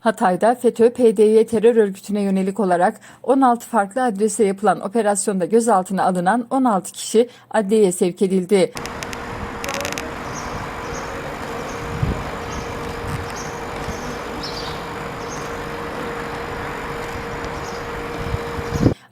Hatay'da FETÖ, PDY terör örgütüne yönelik olarak 16 farklı adrese yapılan operasyonda gözaltına alınan 16 kişi adliyeye sevk edildi.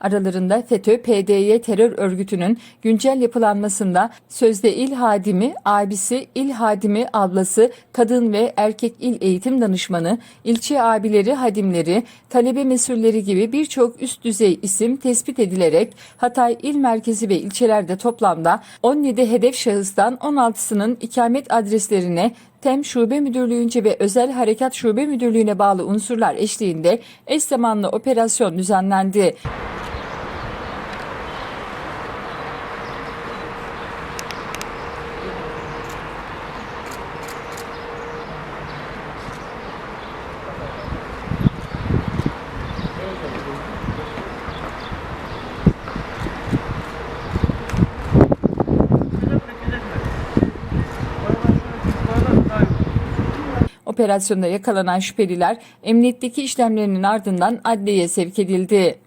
Aralarında FETÖ, PDY terör örgütünün güncel yapılanmasında sözde il hadimi, abisi, il hadimi ablası, kadın ve erkek il eğitim danışmanı, ilçe abileri, hadimleri, talebe mesulleri gibi birçok üst düzey isim tespit edilerek Hatay il merkezi ve ilçelerde toplamda 17 hedef şahıstan 16'sının ikamet adreslerine TEM Şube Müdürlüğü'nce ve Özel Harekat Şube Müdürlüğü'ne bağlı unsurlar eşliğinde eş zamanlı operasyon düzenlendi. Operasyonda yakalanan şüpheliler emniyetteki işlemlerinin ardından adliyeye sevk edildi.